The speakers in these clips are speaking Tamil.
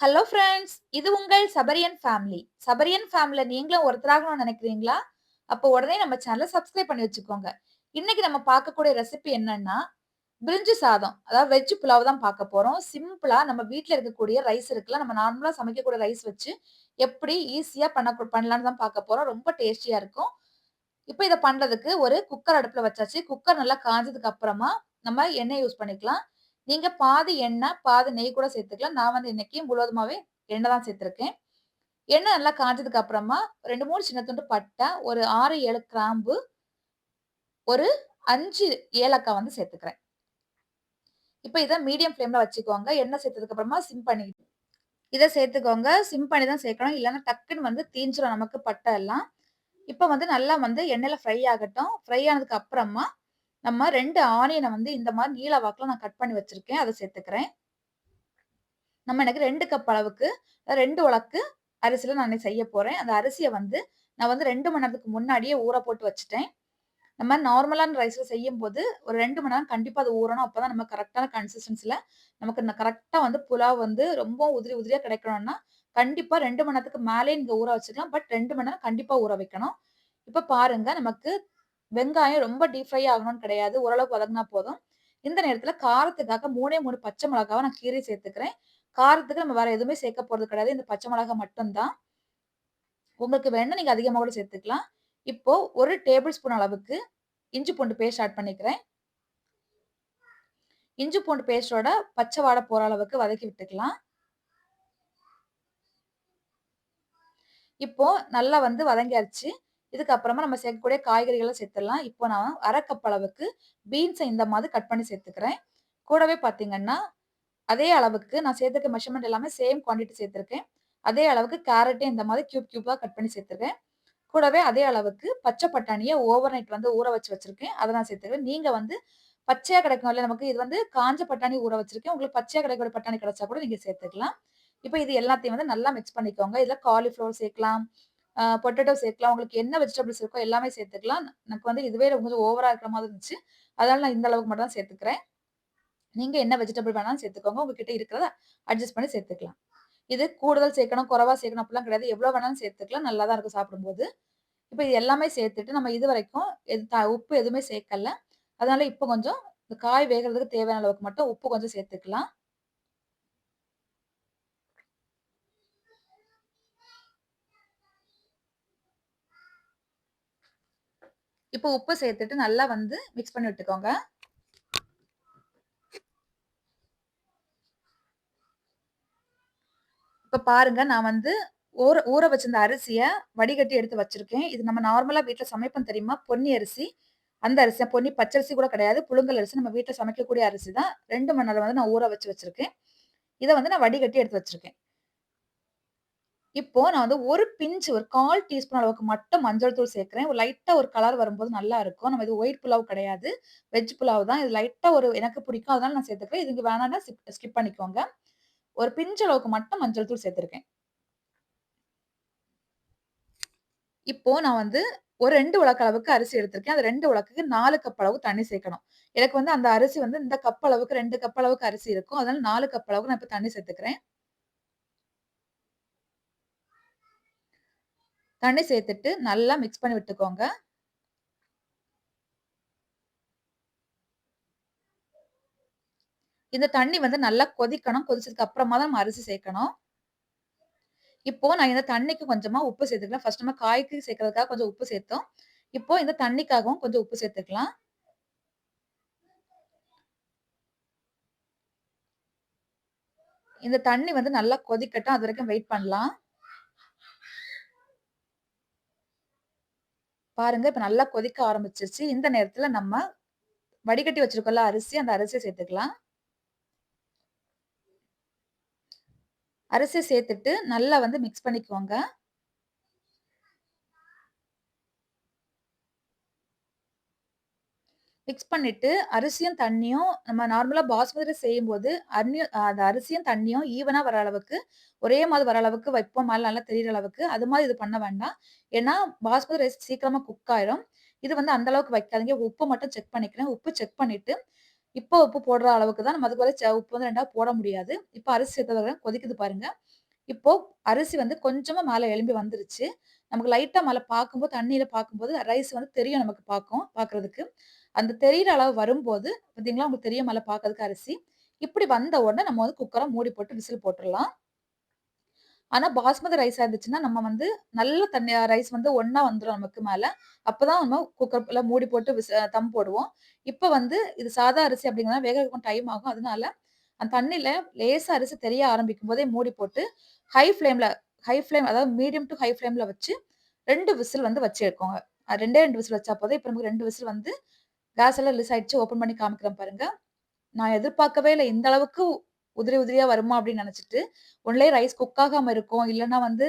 Hello friends! இது உங்கள் சபரியன் ஃபேமிலி. சபரியன் ஃபேமிலியில் நீங்களும் ஒருத்தராகணும்னு நினைக்கிறீங்களா? அப்போ உடனே நம்ம சேனலை சப்ஸ்கிரைப் பண்ணி வச்சுக்கோங்க. இன்னைக்கு நம்ம பார்க்கக்கூடிய ரெசிபி என்னன்னா, பிரிஞ்சு சாதம். அதாவது வெஜ் புலாவ் தான் பார்க்க போகிறோம் சிம்பிளாக நம்ம வீட்டில் இருக்கக்கூடிய ரைஸ் இருக்குல்ல, நம்ம நார்மலாக சமைக்கக்கூடிய ரைஸ் வச்சு எப்படி ஈஸியாக பண்ண பண்ணலான்னு தான் பார்க்க போகிறோம் ரொம்ப டேஸ்டியாக இருக்கும். இப்போ இதை பண்ணுறதுக்கு ஒரு குக்கர் அடுப்பில் வச்சாச்சு. குக்கர் நல்லா காஞ்சதுக்கு அப்புறமா நம்ம எண்ணெய் யூஸ் பண்ணிக்கலாம். நீங்க பாதி எண்ணெய், பாதி நெய் கூட சேர்த்துக்கலாம். நான் வந்து இன்னைக்கு முழுவதுமாவே எண்ணெய் தான் சேர்த்துருக்கேன் எண்ணெய் நல்லா காஞ்சதுக்கு அப்புறமா 2, 3 சின்ன துண்டு பட்டை, ஒரு 6, 7 கிராம்பு, ஒரு அஞ்சு ஏலக்காய் வந்து சேர்த்துக்கிறேன். இப்போ இதை மீடியம் ஃப்ளேம்ல வச்சுக்கோங்க. எண்ணெய் சேர்த்ததுக்கு அப்புறமா சிம் பண்ணிக்கிட்டு இதை சேர்த்துக்கோங்க. சிம் பண்ணி தான் சேர்க்கணும். இல்லைன்னா டக்குன்னு வந்து தீஞ்சிரும் நமக்கு பட்டை எல்லாம். இப்போ வந்து நல்லா வந்து எண்ணெயில் ஃப்ரை ஆகட்டும். ஃப்ரை ஆனதுக்கு அப்புறமா நம்ம ரெண்டு ஆனியனை வந்து இந்த மாதிரி நீள வாக்கில் நான் கட் பண்ணி வச்சுருக்கேன் அதை சேர்த்துக்கிறேன். நம்ம எனக்கு ரெண்டு கப் அளவுக்கு ரெண்டு உலக்கு அரிசியில் நான் செய்ய போகிறேன் அந்த அரிசியை வந்து நான் வந்து ரெண்டு மணி நேரத்துக்கு முன்னாடியே ஊற போட்டு வச்சுட்டேன். நம்ம நார்மலான ரைஸ்ல செய்யும்போது ஒரு ரெண்டு மணி நேரம் கண்டிப்பாக அது ஊறணும். அப்போ தான் நம்ம கரெக்டான கன்சிஸ்டன்சியில் நமக்கு கரெக்டாக வந்து புலாவ் வந்து ரொம்ப உதிரி உதிரியாக கிடைக்கணும்னா, கண்டிப்பாக ரெண்டு மணி நேரத்துக்கு மேலே நீங்கள் ஊற வச்சுக்கலாம். பட் ரெண்டு மணி நேரம் கண்டிப்பாக ஊற வைக்கணும். இப்போ பாருங்க நமக்கு வெங்காயம் ரொம்ப டீப் ஃப்ரை ஆகணும்னு கிடையாது. ஓரளவுக்கு வதங்கினா போதும். இந்த நேரத்துல காரத்துக்காக 3ஏ 3 பச்சை மிளகாவை நான் கீரை சேர்த்துக்கிறேன். காரத்துக்கு நம்ம வேற எதுவுமே சேர்க்க போறது கிடையாது. இந்த பச்சை மிளகா மட்டும்தான் உங்களுக்கு வேணும் நீங்க அதிகமாக கூட சேர்த்துக்கலாம். இப்போ ஒரு டேபிள் ஸ்பூன் அளவுக்கு இஞ்சி பூண்டு பேஸ்ட் ஆட் பண்ணிக்கிறேன். இஞ்சி பூண்டு பேஸ்டோட பச்சை வாடை போற அளவுக்கு வதக்கி விட்டுக்கலாம். இப்போ நல்லா வந்து வதங்கியாச்சு. இதுக்கப்புறமா நம்ம சேர்க்கக்கூடிய காய்கறிகளை சேர்த்துடலாம். இப்போ நான் 1/2 கப் அளவுக்கு இந்த மாதிரி கட் பண்ணி சேர்த்துக்கிறேன். கூடவே பார்த்தீங்கன்னா, அதே அளவுக்கு நான் சேர்த்துக்க மெஷர்மெண்ட் எல்லாமே சேம் குவான்டிட்டி சேர்த்திருக்கேன். அதே அளவுக்கு கேரட்டையும் இந்த மாதிரி கியூப் கியூப்பாக கட் பண்ணி சேர்த்துருக்கேன். கூடவே அதே அளவுக்கு பச்சை பட்டாணியை ஓவர் நைட் வந்து ஊற வச்சு வச்சிருக்கேன். அதை நான் சேர்த்துக்கிறேன். நீங்கள் வந்து பச்சையாக கிடைக்கும் இல்லை நமக்கு இது வந்து காஞ்ச பட்டாணி ஊற வச்சிருக்கேன். உங்களுக்கு பச்சையாக கிடைக்கிற பட்டாணி கிடைச்சா கூட நீங்கள் சேர்த்துக்கலாம். இப்போ இது எல்லாத்தையும் வந்து நல்லா மிக்ஸ் பண்ணிக்கோங்க. இதில் காலிஃப்ளவர் சேர்க்கலாம். பொட்டேட்டோ சேர்க்கலாம். உங்களுக்கு என்ன வெஜிடபிள்ஸ் இருக்கோ எல்லாமே சேர்த்துக்கலாம். எனக்கு வந்து இதுவே கொஞ்சம் ஓவரா இருக்கிற மாதிரி இருந்துச்சு. அதனால நான் இந்த அளவுக்கு மட்டும் தான் சேர்த்துக்கிறேன். நீங்க என்ன வெஜிடபிள் வேணாலும் சேர்த்துக்கோங்க. உங்ககிட்ட இருக்கிறத அட்ஜஸ்ட் பண்ணி சேர்த்துக்கலாம். இது கூடுதல் சேர்க்கணும், குறைவா சேர்க்கணும் அப்படிலாம் கிடையாது. எவ்வளோ வேணாலும் சேர்த்துக்கலாம். நல்லா தான் இருக்கும் சாப்பிடும்போது. இப்போ இது எல்லாமே சேர்த்துட்டு நம்ம இது வரைக்கும் எது உப்பு எதுவுமே சேர்க்கல. அதனால இப்போ கொஞ்சம் இந்த காய் வேகிறதுக்கு தேவையான அளவுக்கு மட்டும் உப்பு கொஞ்சம் சேர்த்துக்கலாம். இப்போ உப்பு சேர்த்துட்டு நல்லா வந்து மிக்ஸ் பண்ணி விட்டுக்கோங்க. இப்போ பாருங்க நான் வந்து ஊற ஊற வச்சிருந்த அரிசியை வடிகட்டி எடுத்து வச்சிருக்கேன். இது நம்ம நார்மலாக வீட்டில் சமைப்போம் தெரியுமா? பொன்னி அரிசி. அந்த அரிசி பொன்னி பச்சரிசி கூட கிடையாது. புழுங்கல் அரிசி. நம்ம வீட்டில் சமைக்கக்கூடிய அரிசி தான். ரெண்டு மணி நேரம் வந்து நான் ஊற வச்சு வச்சிருக்கேன். இதை வந்து நான் வடிகட்டி எடுத்து வச்சிருக்கேன். இப்போ நான் வந்து ஒரு பிஞ்ச் ஒரு 1/4 டீஸ்பூன் அளவுக்கு மட்டும் மஞ்சள் தூள் சேர்க்குறேன் ஒரு லைட்டாக ஒரு கலர் வரும்போது நல்லா இருக்கும். நம்ம இது ஒயிட் புலாவ் கிடையாது. வெஜ் புலாவ் தான். இது லைட்டாக ஒரு எனக்கு பிடிக்கும். அதனால நான் சேர்த்துக்கிறேன். இது வேணாம்னா ஸ்கிப் ஸ்கிப் பண்ணிக்கோங்க. ஒரு பிஞ்ச் அளவுக்கு மட்டும் மஞ்சள் தூள் சேர்த்துருக்கேன் இப்போ நான் வந்து ஒரு ரெண்டு உலக அளவுக்கு அரிசி எடுத்திருக்கேன். அந்த ரெண்டு உலக்குக்கு நாலு கப் அளவு தண்ணி சேர்க்கணும். எனக்கு வந்து அந்த அரிசி வந்து இந்த கப் அளவுக்கு ரெண்டு கப் அளவுக்கு அரிசி இருக்கும். அதனால நாலு கப் அளவுக்கு நான் இப்போ தண்ணி சேர்த்துக்கிறேன். தண்ணி சேர்த்துட்டு நல்லா மிக்ஸ் பண்ணி விட்டுக்கோங்க. இந்த தண்ணி வந்து நல்லா கொதிக்கணும். கொதிச்சதுக்கு அப்புறமா தான் நம்ம அரிசி சேர்க்கணும். இப்போ நான் இந்த தண்ணிக்கு கொஞ்சமா உப்பு சேர்த்துக்கலாம் ஃபர்ஸ்ட் நம்ம காய்க்கு சேர்க்கறதுக்காக கொஞ்சம் உப்பு சேர்த்தோம். இப்போ இந்த தண்ணிக்காகவும் கொஞ்சம் உப்பு சேர்த்துக்கலாம். இந்த தண்ணி வந்து நல்லா கொதிக்கட்டும். அது வரைக்கும் வெயிட் பண்ணலாம். பாருங்க இப்ப நல்லா கொதிக்க ஆரம்பிச்சிருச்சு. இந்த நேரத்துல நம்ம வடிகட்டி வச்சிருக்கோம்ல அரிசி, அந்த அரிசிய சேர்த்துக்கலாம். அரிசி சேர்த்துட்டு நல்லா வந்து மிக்ஸ் பண்ணிக்கோங்க. மிக்ஸ் பண்ணிட்டு அரிசியும், தண்ணியும் நம்ம நார்மலாக பாஸ்மதி ரைஸ் செய்யும்போது அரியும் அந்த அரிசியும், தண்ணியும் ஈவனாக வர அளவுக்கு ஒரே மாதிரி வர அளவுக்கு வைப்போம். மேலே நல்லா தெரியிற அளவுக்கு. அது மாதிரி இது பண்ண வேண்டாம். ஏன்னா பாஸ்மதி ரைஸ் சீக்கிரமாக குக் ஆயிரும். இது வந்து அந்த அளவுக்கு வைக்காதீங்க. உப்பு மட்டும் செக் பண்ணிக்கிறேன். உப்பு செக் பண்ணிட்டு இப்போ உப்பு போடுற அளவுக்கு தான் நம்ம அதுக்கு உப்பு வந்து ரெண்டாவது போட முடியாது. இப்போ அரிசி எடுத்து கொதிக்குது பாருங்க. இப்போ அரிசி வந்து கொஞ்சமா மேலே எழும்பி வந்துருச்சு. நமக்கு லைட்டா மேலே பார்க்கும்போது தண்ணியில் பார்க்கும்போது ரைஸ் வந்து தெரியும் நமக்கு பார்க்கும் பார்க்கறதுக்கு. அந்த தெரியிற அளவு வரும்போது பார்த்தீங்களா, உங்களுக்கு தெரிய மேலே பார்க்கறதுக்கு அரிசி. இப்படி வந்த உடனே நம்ம வந்து குக்கரை மூடி போட்டு விசில் போட்டுடலாம் ஆனால் பாஸ்மதி ரைஸாக இருந்துச்சுன்னா, நம்ம வந்து நல்ல தண்ணி ரைஸ் வந்து ஒன்றா வந்துடும் நமக்கு மேலே அப்போ தான் நம்ம குக்கர்ல மூடி போட்டு விச தம் போடுவோம். இப்போ வந்து இது சாதா அரிசி அப்படிங்கிறத வேகறதுக்கு டைம் ஆகும். அதனால அந்த தண்ணியில் லேசாக அரிசி தெரிய ஆரம்பிக்கும்போதே மூடி போட்டு ஹை ஃப்ளேமில் ஹை ஃப்ளேம் அதாவது மீடியம் டு ஹை ஃப்ளேமில் வச்சு ரெண்டு விசில் வந்து வச்சு எடுக்கோங்க. அது 2டே 2 விசில் வச்சா போதும். இப்போ நமக்கு ரெண்டு விசில் வந்து கேஸ் எல்லாம் ரிலீஸ் ஆயிடுச்சு. ஓப்பன் பண்ணி காமிக்கிறேன் பாருங்க. நான் எதிர்பார்க்கவே இல்லை இந்த அளவுக்கு உதிரி உதிரியா வருமா அப்படின்னு நினைச்சிட்டு ஒன்லயே ரைஸ் குக் ஆகாம இருக்கும். இல்லைன்னா வந்து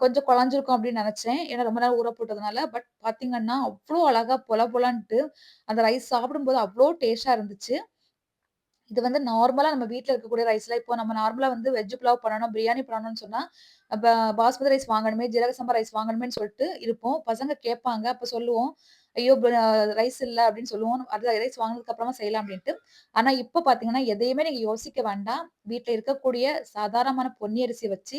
கொஞ்சம் குழஞ்சிருக்கும் அப்படின்னு நினைச்சேன் ஏன்னா ரொம்ப நேரம் ஊற போட்டதுனால. பட் பாத்தீங்கன்னா அவ்வளோ அழகா பொல பொலான்ட்டு அந்த ரைஸ் சாப்பிடும்போது அவ்வளோ டேஸ்டா இருந்துச்சு. இது வந்து நார்மலாக நம்ம வீட்டில் இருக்கக்கூடிய ரைஸ்லாம் இப்போ நம்ம நார்மலாக வந்து வெஜ் புலாவ் பண்ணணும், பிரியாணி பண்ணணும்னு சொன்னால் இப்போ பாஸ்மதி ரைஸ் வாங்கணுமே, ஜீரக சம்பா ரைஸ் வாங்கணுமேன்னு சொல்லிட்டு இருப்போம். பசங்க கேட்பாங்க. அப்போ சொல்லுவோம். ஐயோ! ரைஸ் இல்லை அப்படின்னு சொல்லுவோம். அது ரைஸ் வாங்கினதுக்கு அப்புறமா செய்யலாம் அப்படின்ட்டு. ஆனால் இப்போ பார்த்தீங்கன்னா, எதையுமே நீங்கள் யோசிக்க வேண்டாம். வீட்டில் இருக்கக்கூடிய சாதாரணமான பொன்னி அரிசி வச்சு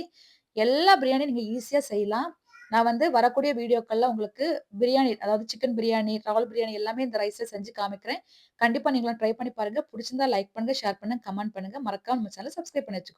எல்லா பிரியாணியும் நீங்கள் ஈஸியாக செய்யலாம். நான் வந்து வரக்கூடிய வீடியோக்கள்ல உங்களுக்கு பிரியாணி அதாவது சிக்கன் பிரியாணி, ரால் பிரியாணி எல்லாமே இந்த ரைஸ்ல செஞ்சு காமிக்கிறேன். கண்டிப்பா நீங்களும் ட்ரை பண்ணி பாருங்க. பிடிச்சிருந்தா லைக் பண்ணுங்க, ஷேர் பண்ணுங்க, கமெண்ட் பண்ணுங்க. மறக்காம நம்ம சேனல் சப்ஸ்கிரைப் பண்ணி வச்சுக்கோங்க.